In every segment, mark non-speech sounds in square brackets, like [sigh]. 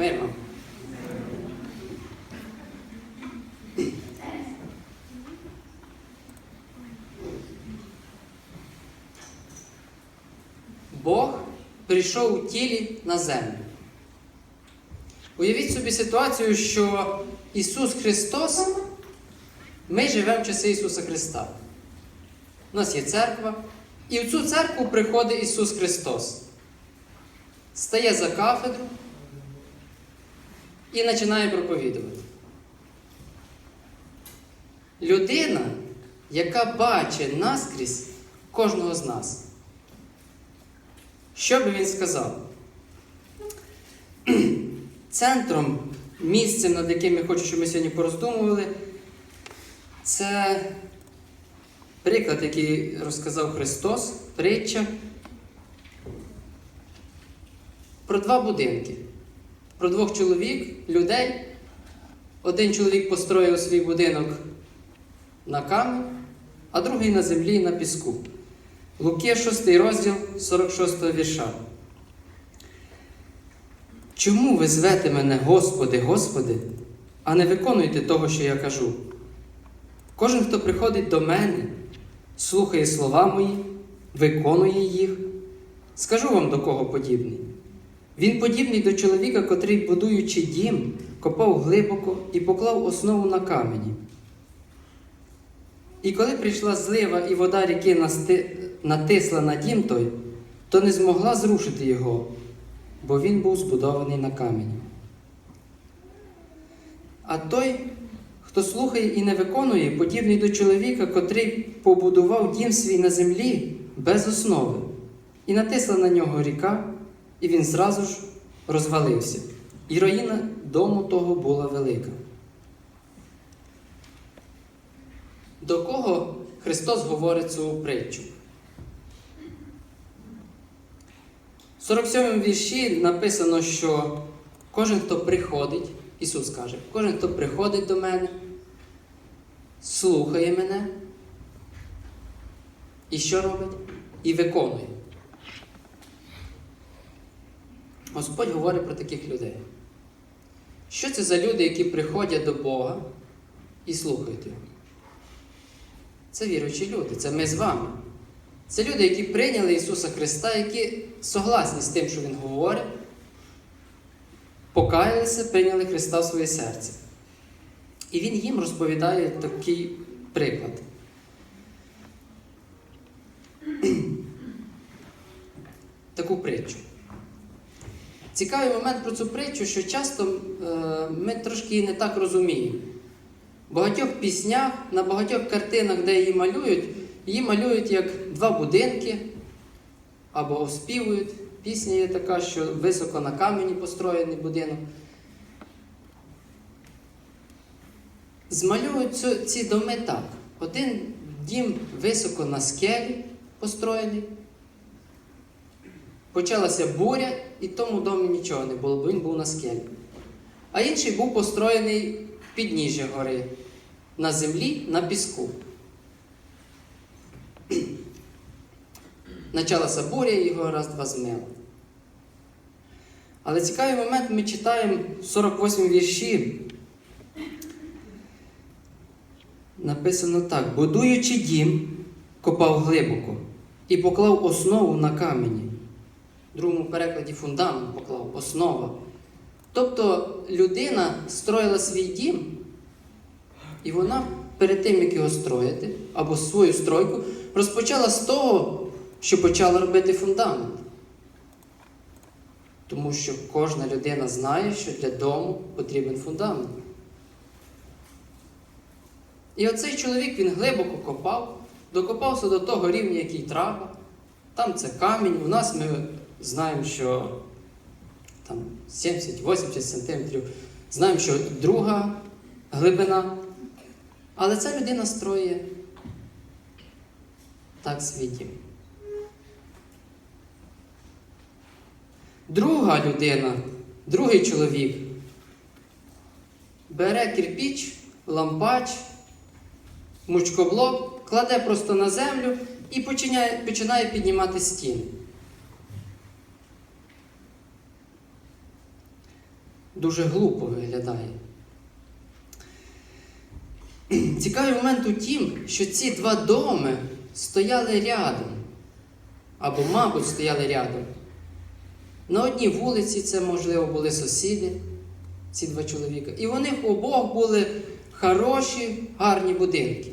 Мир. Бог прийшов у тілі на землю. Уявіть собі ситуацію, що Ісус Христос, ми живемо в часи Ісуса Христа. У нас є церква, і в цю церкву приходить Ісус Христос. Стає за кафедру і починає проповідувати. Людина, яка бачить наскрізь кожного з нас. Що би він сказав? [clears throat] Центром, місцем, над яким я хочу, щоб ми сьогодні пороздумували, це приклад, який розказав Христос, притча про два будинки. Про двох чоловік, людей. Один чоловік построїв свій будинок на камінь, а другий на землі на піску. Луки 6 розділ 46 вірша. Чому ви звете мене, Господи, Господи, а не виконуєте того, що я кажу? Кожен, хто приходить до мене, слухає слова мої, виконує їх. Скажу вам до кого подібний. Він подібний до чоловіка, котрий, будуючи дім, копав глибоко і поклав основу на камені. І коли прийшла злива і вода ріки натисла на дім той, то не змогла зрушити його, бо він був збудований на камені. А той, хто слухає і не виконує, подібний до чоловіка, котрий побудував дім свій на землі без основи, і натисла на нього ріка, і він зразу ж розвалився. І руїна дому того була велика. До кого Христос говорить цю притчу? В 47 вірші написано, що кожен, хто приходить, Ісус каже, кожен, хто приходить до мене, слухає мене і що робить? І виконує. Господь говорить про таких людей. Що це за люди, які приходять до Бога і слухають Його? Це віруючі люди, це ми з вами. Це люди, які прийняли Ісуса Христа, які согласні з тим, що Він говорить, покаялися, прийняли Христа в своє серце. І Він їм розповідає такий приклад. Таку притчу. Цікавий момент про цю притчу, що часто е, ми трошки її не так розуміємо. В багатьох піснях, на багатьох картинах, де її малюють, її малюють як два будинки або оспівують. Пісня є така, що високо на камені построєний будинок. Цю- ці доми так. Один дім високо на скелі построєний. Почалася буря, і в тому домі нічого не було, бо він був на скелі. А інший був построєний підніжжя гори, на землі, на піску. [clears throat] Началася буря, і його раз-два змило. Але цікавий момент ми читаємо 48 вірші. Написано так: будуючи дім, копав глибоко і поклав основу на камені. В другому перекладі фундамент поклав, основа. Тобто людина строїла свій дім, і вона перед тим, як його строїти, або свою стройку, розпочала з того, що почала робити фундамент. Тому що кожна людина знає, що для дому потрібен фундамент. І оцей чоловік він глибоко копав, докопався до того рівня, який треба. Там це камінь. У нас ми знаємо, що там 70-80 сантиметрів. Знаємо, що друга глибина. Але ця людина строє так свій. Друга людина, другий чоловік бере кирпіч, лампач, мучкоблок, кладе просто на землю і починає, починає піднімати стіни. Дуже глупо виглядає. Цікавий момент у тім, що ці два доми стояли рядом, або, мабуть, стояли рядом. На одній вулиці це, можливо, були сусіди, ці два чоловіка. І у них обох були хороші, гарні будинки.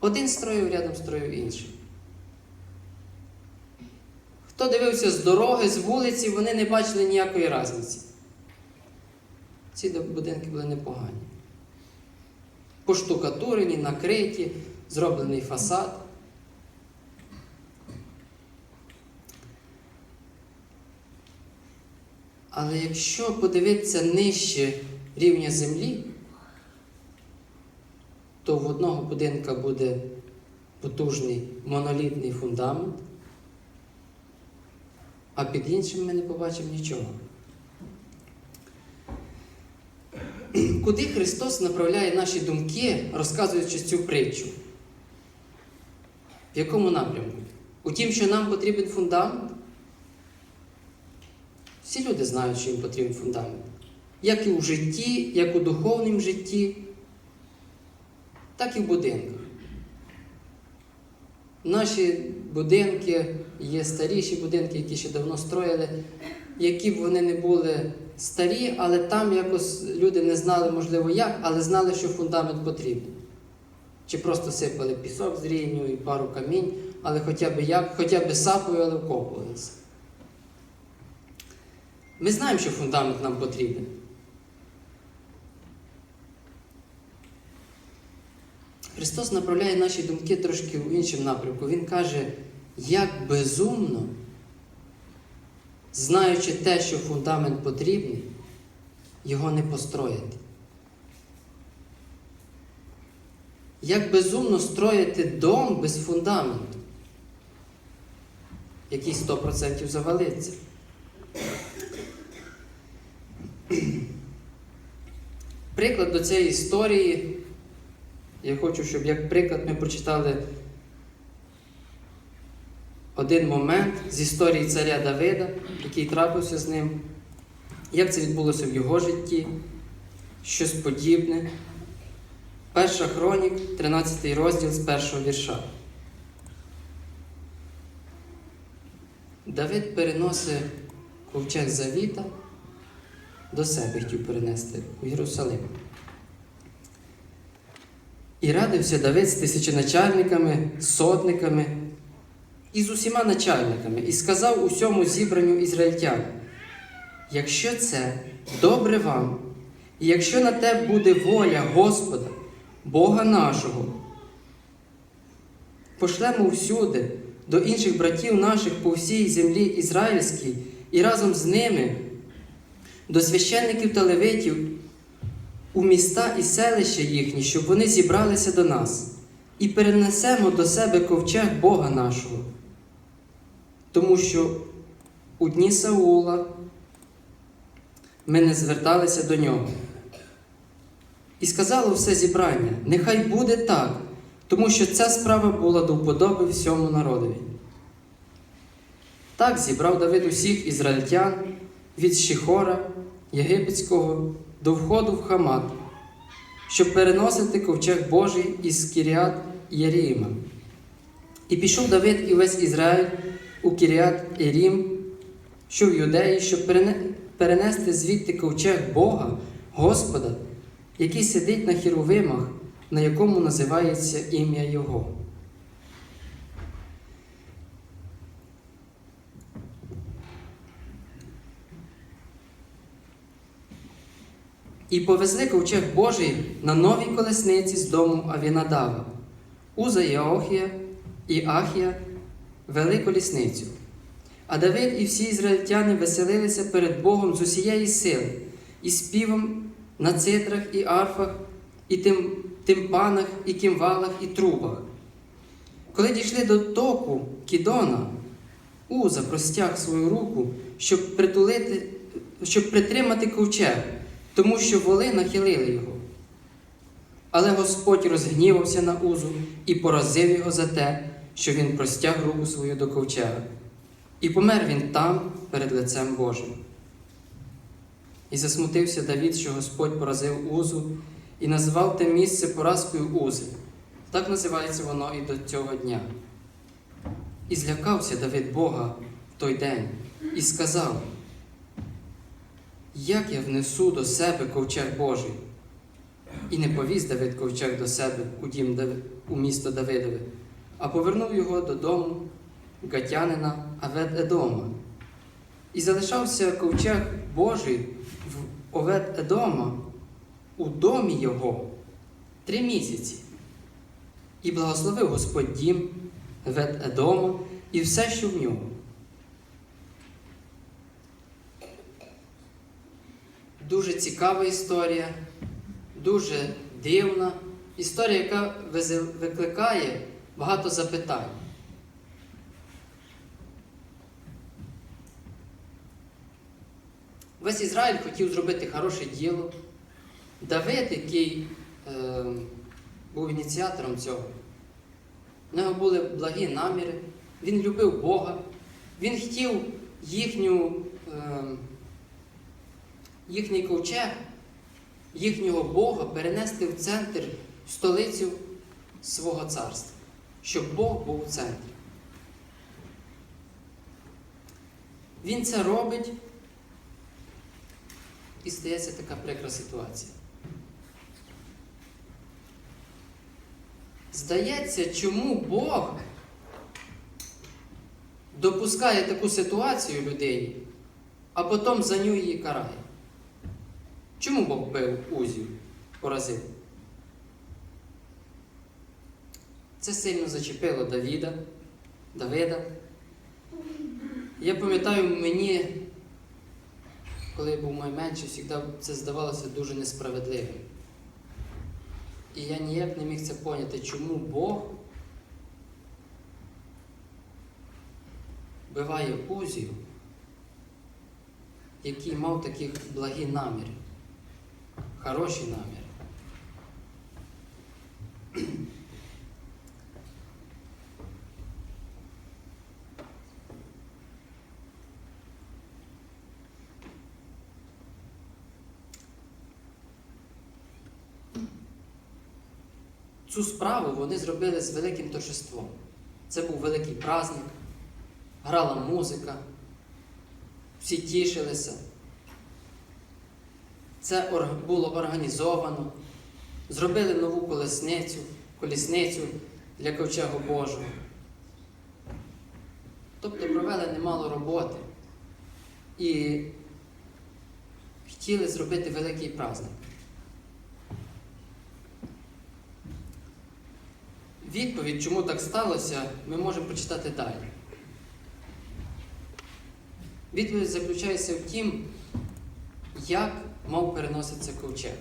Один строїв рядом строїв інший. Хто дивився з дороги, з вулиці, вони не бачили ніякої різниці. Ці будинки були непогані. Поштукатурені, накриті, зроблений фасад. Але якщо подивитися нижче рівня землі, то в одного будинка буде потужний монолітний фундамент, а під іншим ми не побачимо нічого. Куди Христос направляє наші думки, розказуючи цю притчу? В якому напрямку? У тім, що нам потрібен фундамент? Всі люди знають, що їм потрібен фундамент. Як і у житті, як у духовному житті, так і в будинках. Наші будинки є старіші будинки, які ще давно строїли, які б вони не були старі, але там якось люди не знали, можливо, як, але знали, що фундамент потрібен. Чи просто сипали пісок з рівню і пару камінь, але хоча б як, хоча б сапою, але вкопувалися. Ми знаємо, що фундамент нам потрібен. Христос направляє наші думки трошки в іншому напрямку. Він каже, як безумно, знаючи те, що фундамент потрібний, його не построїти. Як безумно строїти дом без фундаменту, який 100% завалиться. Приклад до цієї історії. Я хочу, щоб як приклад ми прочитали один момент з історії царя Давида, який трапився з ним, як це відбулося в його житті, щось подібне. Перша хронік, 13 розділ з першого вірша. Давид переносить ковчег завіта до себе хотів перенести у Єрусалим. І радився Давид з тисяченачальниками, сотниками і з усіма начальниками, і сказав усьому зібранню ізраїльтян, якщо це добре вам, і якщо на те буде воля Господа, Бога нашого, пошлемо всюди до інших братів наших по всій землі ізраїльській, і разом з ними до священників та левитів у міста і селища їхні, щоб вони зібралися до нас, і перенесемо до себе ковчег Бога нашого. Тому що у дні Саула ми не зверталися до нього. І сказало все зібрання: нехай буде так, тому що ця справа була до вподоби всьому народові. Так зібрав Давид усіх ізраїльтян від Шихора Єгипетського до входу в Хамат, щоб переносити ковчег Божий із Кіріат Єріма. І пішов Давид і весь Ізраїль у Кіріат Єрім, що в Юдеї, щоб перенести звідти ковчег Бога, Господа, який сидить на хіровимах, на якому називається ім'я Його. І повезли ковчег Божий на новій колесниці з дому Авінадава, Уза Яохія і Ахія вели колісницю. А Давид і всі ізраїльтяни веселилися перед Богом з усієї сили, і співом на цитрах і арфах, і тим, тимпанах, і кімвалах, і трубах. Коли дійшли до току Кідона, Уза простяг свою руку, щоб притулити, щоб притримати ковчег тому що воли нахилили його. Але Господь розгнівався на Узу і поразив його за те, що він простяг руку свою до ковчега. І помер він там перед лицем Божим. І засмутився Давід, що Господь поразив Узу, і назвав те місце поразкою Узи. Так називається воно і до цього дня. І злякався Давид Бога в той день і сказав: Як я внесу до себе ковчег Божий? І не повіз Давид ковчег до себе у дім у місто Давидове, а повернув його додому гатянина Авед Едома. І залишався ковчег Божий в Овед Едома у домі його три місяці. І благословив Господь дім Овед Едома і все, що в ньому. Дуже цікава історія, дуже дивна історія, яка викликає багато запитань. Весь Ізраїль хотів зробити хороше діло. Давид, який е, був ініціатором цього, в нього були благі наміри, він любив Бога, він хотів їхню, е, їхній ковчег, їхнього Бога перенести в центр, столицю свого царства, щоб Бог був у центрі. Він це робить. І стається така прикра ситуація. Здається, чому Бог допускає таку ситуацію людині, а потім за ню її карає? Чому Бог бив Узію, поразив? Це сильно зачепило Давіда, Давида. Я пам'ятаю, мені коли я був найменший, завжди це здавалося дуже несправедливим. І я ніяк не міг це поняти, чому Бог вбиває Узію, який мав такі благі наміри, хороші наміри. Цю справу вони зробили з великим торжеством. Це був великий праздник, грала музика, всі тішилися. Це було організовано, зробили нову колесницю, колісницю для ковчегу Божого. Тобто провели немало роботи і хотіли зробити великий праздник. Відповідь, чому так сталося, ми можемо прочитати далі. Відповідь заключається в тім, як мав переноситися ковчег.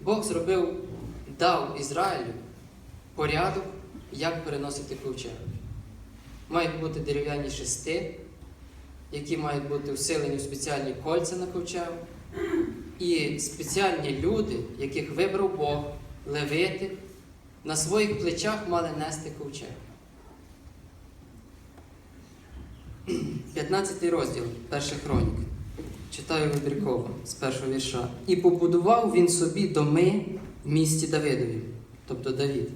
Бог зробив, дав Ізраїлю порядок, як переносити ковчег. Мають бути дерев'яні шести, які мають бути всилені в спеціальні кольця на ковчегу. І спеціальні люди, яких вибрав Бог, левити, на своїх плечах мали нести ковчег. 15 розділ перших хронік. Читаю вибірково з першого вірша. І побудував він собі доми в місті Давидові, тобто Давід.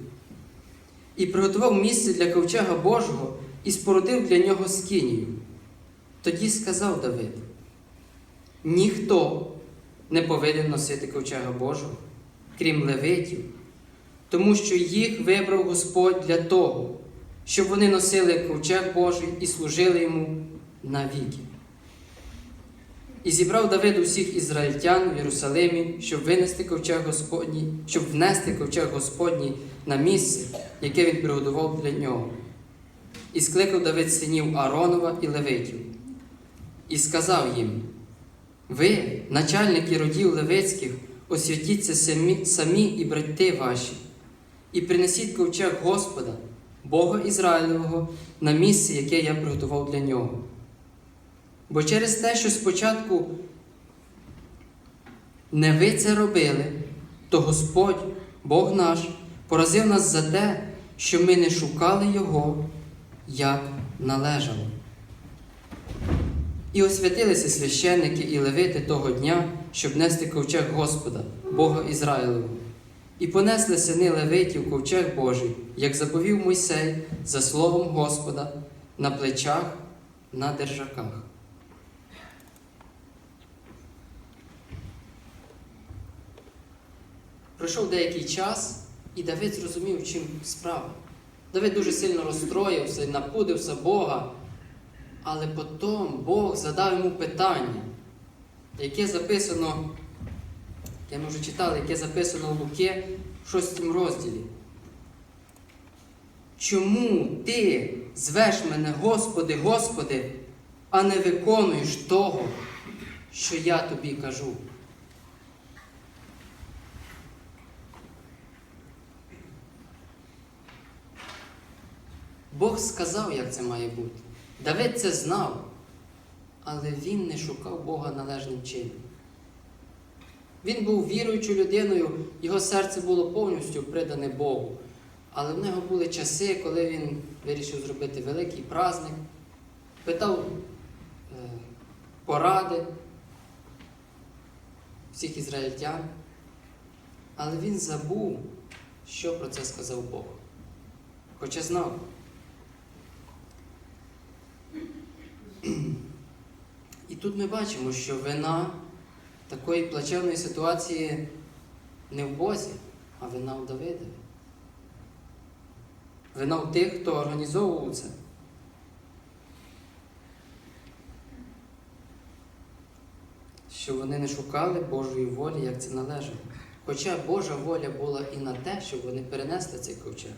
І приготував місце для ковчега Божого і спорудив для нього скинію. Тоді сказав Давид: ніхто не повинен носити ковчега Божого, крім левитів, тому що їх вибрав Господь для того, щоб вони носили ковчег Божий і служили йому навіки. І зібрав Давид усіх ізраїльтян в Єрусалимі, щоб винести ковчег Господній, щоб внести ковчег Господній на місце, яке він приготував для нього. І скликав Давид синів Аронова і Левитів, і сказав їм: ви, начальники родів Левицьких, освятіться самі, і брати ваші, і принесіть ковчег Господа, Бога Ізраїлевого, на місце, яке я приготував для нього. Бо через те, що спочатку не ви це робили, то Господь, Бог наш, поразив нас за те, що ми не шукали Його, як належало. І освятилися священники і левити того дня, щоб нести ковчег Господа, Бога Ізраїлевого. І понесли сини левитів ковчег Божий, як заповів Мойсей за словом Господа на плечах, на держаках. Пройшов деякий час, і Давид зрозумів, чим справа. Давид дуже сильно розстроївся напудився Бога. Але потім Бог задав йому питання, яке записано, я ми вже читали, яке записано в Луки в 6 розділі. Чому ти звеш мене, Господи, Господи, а не виконуєш того, що я тобі кажу? Бог сказав, як це має бути. Давид це знав, але він не шукав Бога належним чином. Він був віруючою людиною, його серце було повністю придане Богу. Але в нього були часи, коли він вирішив зробити великий праздник, питав е, поради всіх ізраїльтян, але він забув, що про це сказав Бог. Хоча знав. І тут ми бачимо, що вина такої плачевної ситуації не в Бозі, а вина у Давидові. Вина в тих, хто організовував це. Що вони не шукали Божої волі, як це належало. Хоча Божа воля була і на те, щоб вони перенесли цей ковчег.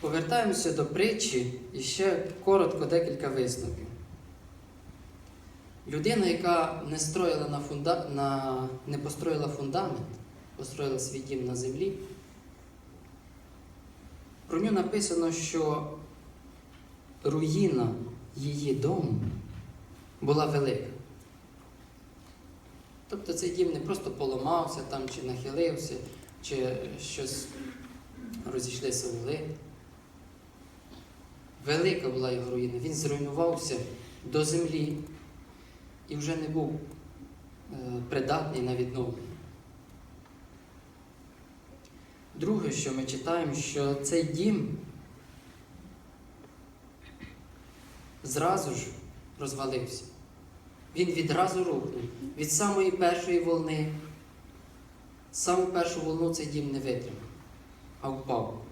Повертаємося до притчі і ще коротко декілька висновків. Людина, яка не строїла на фунда... на... не построїла фундамент, построїла свій дім на землі, про нього написано, що руїна її дому була велика. Тобто цей дім не просто поламався там, чи нахилився, чи щось розійшлися вугли. Велика була його руїна. Він зруйнувався до землі і вже не був е, придатний на відновлення. Друге, що ми читаємо, що цей дім зразу ж розвалився. Він відразу рухнув. Від самої першої волни, саму першу волну цей дім не витримав, а впав.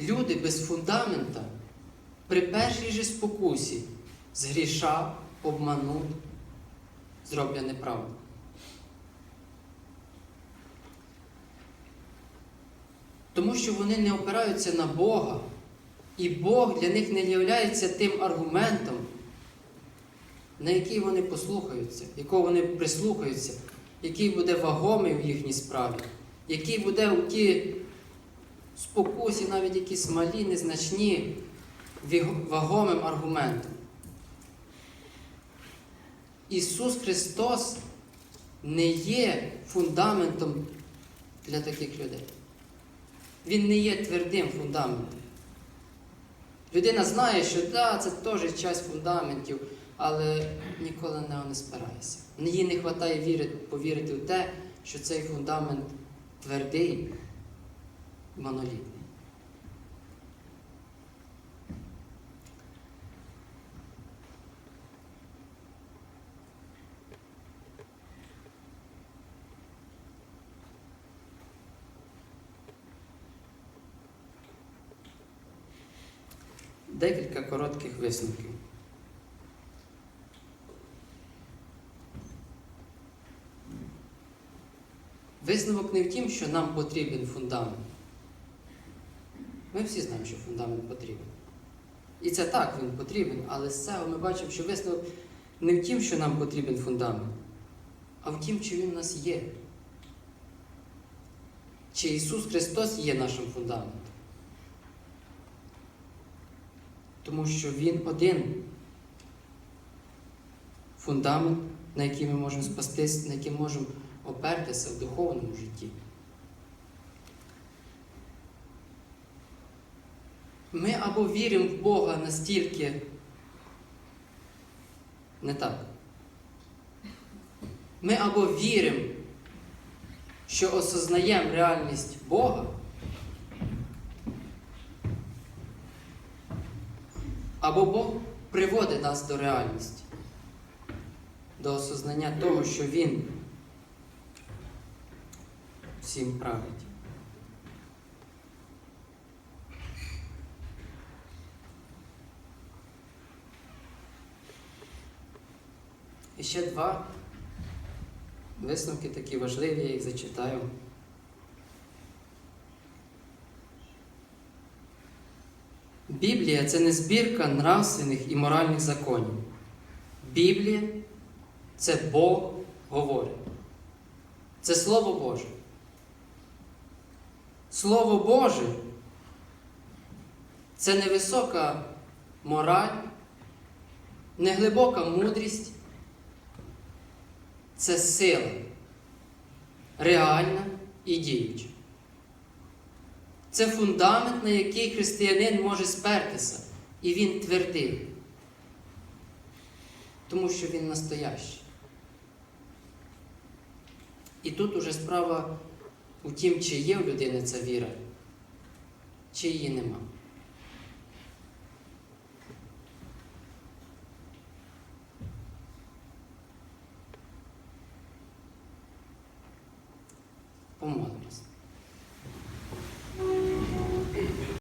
Люди без фундамента при першій же спокусі згрішав, обманув, зроблять неправду. Тому що вони не опираються на Бога, і Бог для них не є тим аргументом, на який вони послухаються, якого вони прислухаються, який буде вагомий в їхній справі, який буде у ті спокусі, навіть якісь малі, незначні, вагомим аргументом. Ісус Христос не є фундаментом для таких людей. Він не є твердим фундаментом. Людина знає, що да, це теж часть фундаментів, але ніколи на не спирається. Їй не вистачає вірити, повірити в те, що цей фундамент твердий, монолітний. Декілька коротких висновків. Висновок не в тім, що нам потрібен фундамент. Ми всі знаємо, що фундамент потрібен. І це так, він потрібен, але з цього ми бачимо, що висновок не в тім, що нам потрібен фундамент, а в тім, чи він у нас є. Чи Ісус Христос є нашим фундаментом. Тому що Він один фундамент, на який ми можемо спастись, на який можемо опертися в духовному житті. Ми або віримо в Бога настільки не так. Ми або віримо, що осознаємо реальність Бога, або Бог приводить нас до реальності, до осознання того, що Він всім править. І ще два висновки такі важливі, я їх зачитаю. Біблія це не збірка нравственних і моральних законів. Біблія це Бог говорить. Це Слово Боже. Слово Боже це не висока мораль, не глибока мудрість, це сила, реальна і діюча. Це фундамент, на який християнин може спертися, і він твердий, тому що він настоящий. І тут уже справа у тім, чи є в людини ця віра, чи її нема.